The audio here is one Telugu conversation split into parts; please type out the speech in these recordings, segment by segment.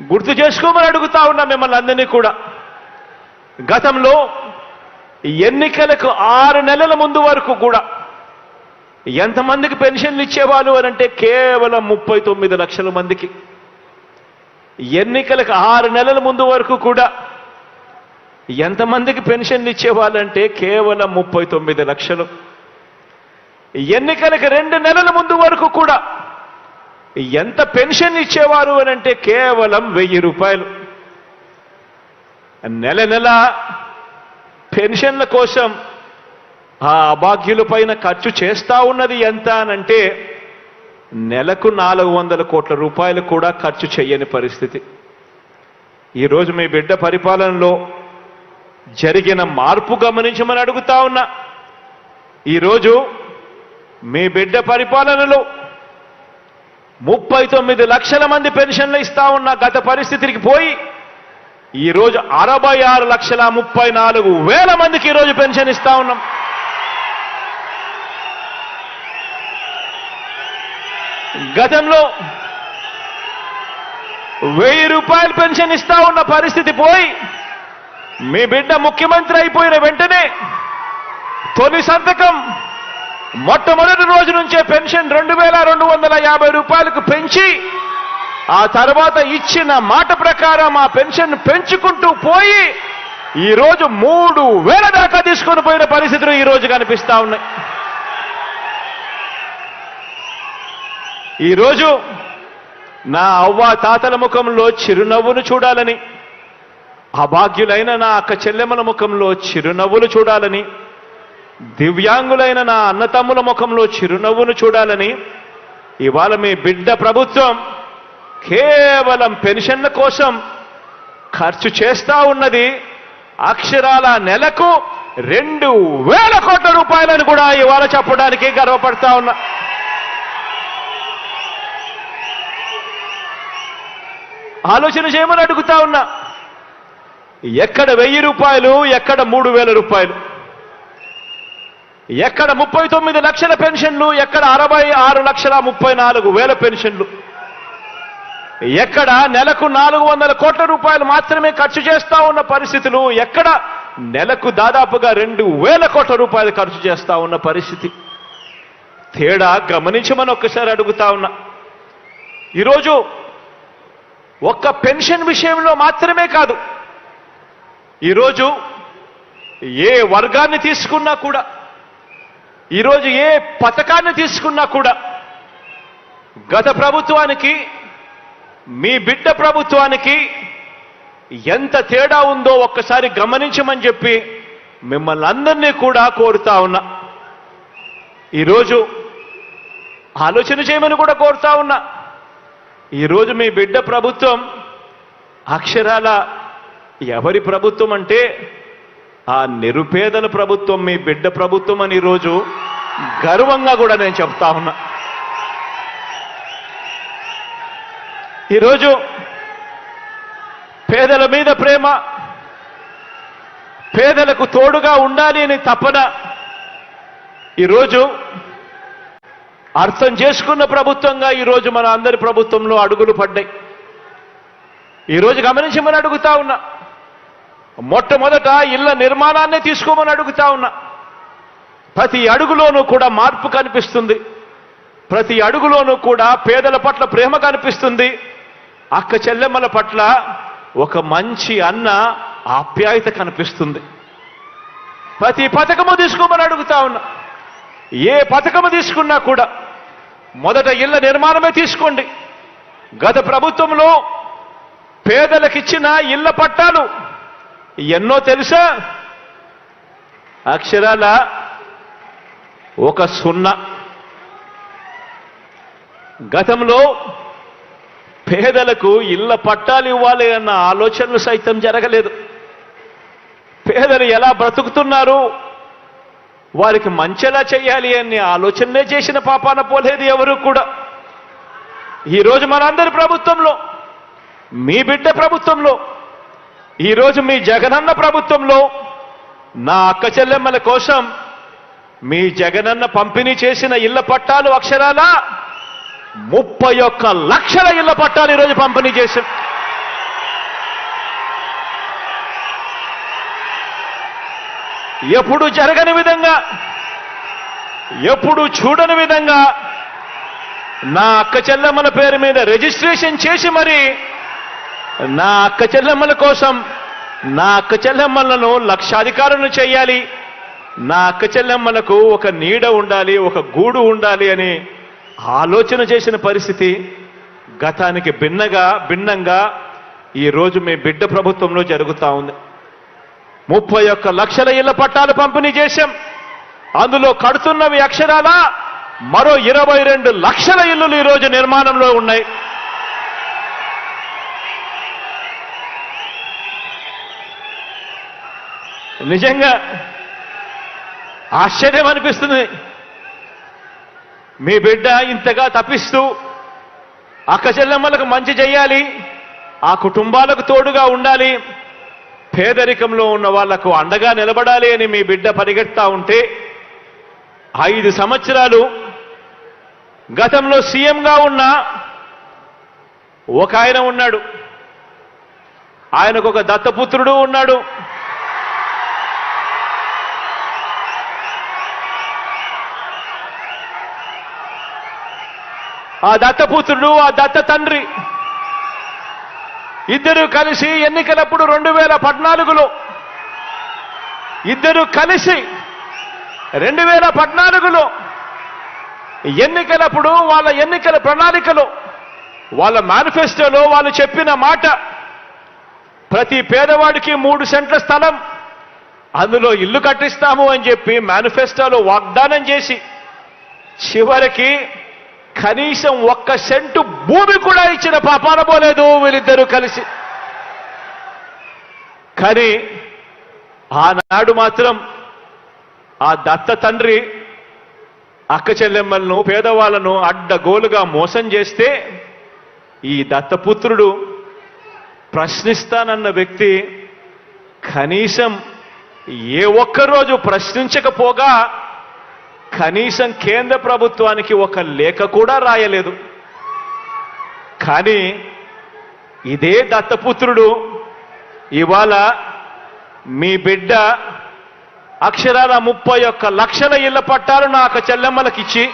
గుర్తు చేసుకోమని అడుగుతా ఉన్నా మిమ్మల్ని అందరినీ కూడా. గతంలో ఎన్నికలకు ఆరు నెలల ముందు వరకు కూడా ఎంతమందికి పెన్షన్లు ఇచ్చేవాళ్ళు అని అంటే కేవలం ముప్పై తొమ్మిది లక్షల మందికి. ఎన్నికలకు ఆరు నెలల ముందు వరకు కూడా ఎంతమందికి పెన్షన్లు ఇచ్చేవాళ్ళంటే కేవలం ముప్పై తొమ్మిది లక్షలు. ఎన్నికలకు రెండు నెలల ముందు వరకు కూడా ఎంత పెన్షన్ ఇచ్చేవారు అని అంటే కేవలం వెయ్యి రూపాయలు. నెల నెల పెన్షన్ల కోసం ఆ అభాగ్యుల పైన ఖర్చు చేస్తా ఉన్నది ఎంత అనంటే నెలకు నాలుగు వందల కోట్ల రూపాయలు కూడా ఖర్చు చేయని పరిస్థితి. ఈరోజు మీ బిడ్డ పరిపాలనలో జరిగిన మార్పు గమనించమని అడుగుతా ఉన్నా. ఈరోజు మీ బిడ్డ పరిపాలనలో ముప్పై తొమ్మిది లక్షల మంది పెన్షన్లు ఇస్తా ఉన్న గత పరిస్థితికి పోయి ఈరోజు అరవై ఆరు లక్షల ముప్పై నాలుగు వేల మందికి ఈరోజు పెన్షన్ ఇస్తా ఉన్నాం. గతంలో వెయ్యి రూపాయలు పెన్షన్ ఇస్తా ఉన్న పరిస్థితి పోయి మీ బిడ్డ ముఖ్యమంత్రి అయిపోయిన వెంటనే తొలి సంతకం మొట్టమొదటి రోజు నుంచే పెన్షన్ రెండు వేల రెండు వందల యాభై రూపాయలకు పెంచి ఆ తర్వాత ఇచ్చిన మాట ప్రకారం ఆ పెన్షన్ పెంచుకుంటూ పోయి ఈరోజు మూడు వేల దాకా తీసుకొని పోయిన పరిస్థితులు ఈరోజు కనిపిస్తా ఉన్నాయి. ఈరోజు నా అవ్వ తాతల ముఖంలో చిరునవ్వును చూడాలని అభాగ్యులైన నా అక్క చెల్లెమ్మల ముఖంలో చిరునవ్వులు చూడాలని దివ్యాంగులైన నా అన్నతమ్ముల ముఖంలో చిరునవ్వును చూడాలని ఇవాళ మీ బిడ్డ ప్రభుత్వం కేవలం పెన్షన్ల కోసం ఖర్చు చేస్తా ఉన్నది. అక్షరాల నెలకు రెండు వేల కోట్ల రూపాయలను కూడా ఇవాళ చెప్పడానికి గర్వపడతా ఉన్నా. ఆలోచన చేయమని అడుగుతా ఉన్నా. ఎక్కడ వెయ్యి రూపాయలు ఎక్కడ మూడు వేల రూపాయలు. ఎక్కడ ముప్పై తొమ్మిది లక్షల పెన్షన్లు ఎక్కడ అరవై ఆరు లక్షల ముప్పై నాలుగు వేల పెన్షన్లు. ఎక్కడ నెలకు నాలుగు వందల కోట్ల రూపాయలు మాత్రమే ఖర్చు చేస్తా ఉన్న పరిస్థితులు ఎక్కడ నెలకు దాదాపుగా రెండు వేల కోట్ల రూపాయలు ఖర్చు చేస్తా ఉన్న పరిస్థితి. తేడా గమనించమని ఒక్కసారి అడుగుతా ఉన్నా. ఈరోజు ఒక్క పెన్షన్ విషయంలో మాత్రమే కాదు ఈరోజు ఏ వర్గాన్ని తీసుకున్నా కూడా ఈరోజు ఏ పథకాన్ని తీసుకున్నా కూడా గత ప్రభుత్వానికి మీ బిడ్డ ప్రభుత్వానికి ఎంత తేడా ఉందో ఒక్కసారి గమనించమని చెప్పి మిమ్మల్ని అందరినీ కూడా కోరుతా ఉన్నా. ఈరోజు ఆలోచన చేయమని కూడా కోరుతా ఉన్నా. ఈరోజు మీ బిడ్డ ప్రభుత్వం అక్షరాల ఎవరి ప్రభుత్వం అంటే ఆ నిరుపేదల ప్రభుత్వం మీ బిడ్డ ప్రభుత్వం అని ఈరోజు గర్వంగా కూడా నేను చెప్తా ఉన్నా. ఈరోజు పేదల మీద ప్రేమ పేదలకు తోడుగా ఉండాలి అని తపన ఈరోజు అర్థం చేసుకున్న ప్రభుత్వంగా ఈరోజు మన అందరి ప్రభుత్వంలో అడుగులు పడ్డాయి. ఈరోజు గమనించమని అడుగుతా ఉన్నా. మొట్టమొదట ఇళ్ళ నిర్మాణాన్ని తీసుకోమని అడుగుతా ఉన్నా. ప్రతి అడుగులోనూ కూడా మార్పు కనిపిస్తుంది. ప్రతి అడుగులోనూ కూడా పేదల పట్ల ప్రేమ కనిపిస్తుంది. అక్క చెల్లెమ్మల పట్ల ఒక మంచి అన్న ఆప్యాయత కనిపిస్తుంది. ప్రతి పథకము తీసుకోమని అడుగుతా ఉన్నా. ఏ పథకము తీసుకున్నా కూడా మొదట ఇళ్ళ నిర్మాణమే తీసుకోండి. గత ప్రభుత్వంలో పేదలకిచ్చిన ఇళ్ళ పట్టాలు ఎన్నో తెలుసా? అక్షరాల ఒక సున్నా. గతంలో పేదలకు ఇళ్ళ పట్టాలు ఇవ్వాలి అన్న ఆలోచనలు సైతం జరగలేదు. పేదలు ఎలా బ్రతుకుతున్నారు? వారికి మంచెలా చేయాలి అనే ఆలోచనే చేసిన పాపాన పోలేదు ఎవరు కూడా. ఈరోజు మనందరి ప్రభుత్వంలో మీ బిడ్డ ప్రభుత్వంలో ఈరోజు మీ జగనన్న ప్రభుత్వంలో నా అక్క చెల్లెమ్మల కోసం మీ జగనన్న పంపిణీ చేసిన ఇళ్ళ పట్టాలు అక్షరాల ముప్పై ఒక్క లక్షల ఇళ్ళ పట్టాలు ఈరోజు పంపిణీ చేశాం ఎప్పుడు జరగని విధంగా ఎప్పుడు చూడని విధంగా నా అక్క చెల్లెమ్మల పేరు మీద రిజిస్ట్రేషన్ చేసి మరి నా అక్క చెల్లెమ్మల కోసం నా అక్క చెల్లెమ్మలను లక్షాధికారులను చేయాలి. నా అక్క చెల్లెమ్మలకు ఒక నీడ ఉండాలి ఒక గూడు ఉండాలి అని ఆలోచన చేసిన పరిస్థితి గతానికి భిన్నగా భిన్నంగా ఈ రోజు మీ బిడ్డ ప్రభుత్వంలో జరుగుతూ ఉంది. ముప్పై ఒక్క లక్షల ఇళ్ళ పట్టాలు పంపిణీ చేశాం. అందులో కడుతున్నవి అక్షరాల మరో ఇరవై రెండు లక్షల ఇల్లులు ఈరోజు నిర్మాణంలో ఉన్నాయి. నిజంగా ఆశ్చర్యం అనిపిస్తుంది. మీ బిడ్డ ఇంతగా తప్పిస్తూ అక్క చెల్లెమ్మలకు మంచి చేయాలి ఆ కుటుంబాలకు తోడుగా ఉండాలి పేదరికంలో ఉన్న వాళ్ళకు అండగా నిలబడాలి అని మీ బిడ్డ పరిగెడతా ఉంటే ఐదు సంవత్సరాలు గతంలో సీఎంగా ఉన్న ఒక ఆయన ఉన్నాడు. ఆయనకు ఒక దత్తపుత్రుడు ఉన్నాడు. ఆ దత్తపుత్రుడు ఆ దత్త తండ్రి. ఇద్దరు కలిసి ఎన్నికలప్పుడు రెండు వేల పద్నాలుగులో ఇద్దరు కలిసి రెండు వేల పద్నాలుగులో ఎన్నికలప్పుడు వాళ్ళ ఎన్నికల ప్రణాళికలో వాళ్ళ మేనిఫెస్టోలో వాళ్ళు చెప్పిన మాట ప్రతి పేదవాడికి మూడు సెంట్ల స్థలం అందులో ఇల్లు కట్టిస్తాము అని చెప్పి మేనిఫెస్టోలో వాగ్దానం చేసి చివరికి కనీసం ఒక్క సెంటు భూమి కూడా ఇచ్చిన పాపాన పోలేదు వీళ్ళిద్దరూ కలిసి. కానీ ఆనాడు మాత్రం ఆ దత్త తండ్రి అక్క చెల్లెమ్మలను పేదవాళ్ళను అడ్డగోలుగా మోసం చేస్తే ఈ దత్తపుత్రుడు ప్రశ్నిస్తానన్న వ్యక్తి కనీసం ఏ ఒక్కరోజు ప్రశ్నించకపోగా కనీసం కేంద్ర ప్రభుత్వానికి ఒక లేఖ కూడా రాయలేదు. కానీ ఇదే దత్తపుత్రుడు ఇవాళ మీ బిడ్డ అక్షరాల ముప్పై ఒక్క లక్షల ఇళ్ళ పట్టాలు నాకు చెల్లెమ్మలకిచ్చి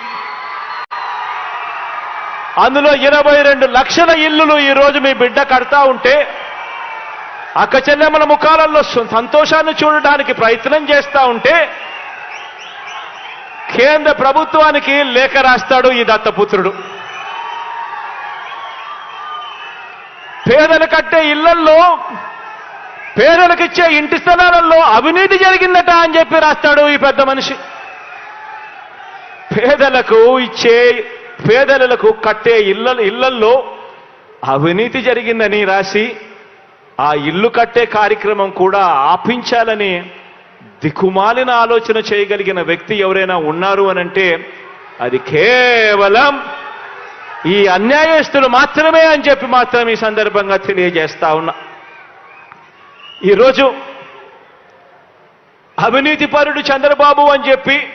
అందులో ఇరవై రెండు లక్షల ఇల్లులు ఈరోజు మీ బిడ్డ కడతా ఉంటే అక్క చెల్లెమ్మల ముఖాలలో సంతోషాన్ని చూడడానికి ప్రయత్నం చేస్తా ఉంటే కేంద్ర ప్రభుత్వానికి లేఖ రాస్తాడు ఈ దత్తపుత్రుడు. పేదలు కట్టే ఇళ్ళల్లో పేదలకు ఇచ్చే ఇంటి స్థలాలలో అవినీతి జరిగిందట అని చెప్పి రాస్తాడు ఈ పెద్ద మనిషి. పేదలకు ఇచ్చే పేదలకు కట్టే ఇళ్ళ ఇళ్ళల్లో అవినీతి జరిగిందని రాసి ఆ ఇల్లు కట్టే కార్యక్రమం కూడా ఆపించాలని దిక్కుమాలిన ఆలోచన చేయగలిగిన వ్యక్తి ఎవరైనా ఉన్నారు అని అంటే అది కేవలం ఈ అన్యాయస్తులు మాత్రమే అని చెప్పి మాత్రం ఈ సందర్భంగా తెలియజేస్తా ఉన్నా. ఈరోజు అవినీతి పరుడు చంద్రబాబు అని చెప్పి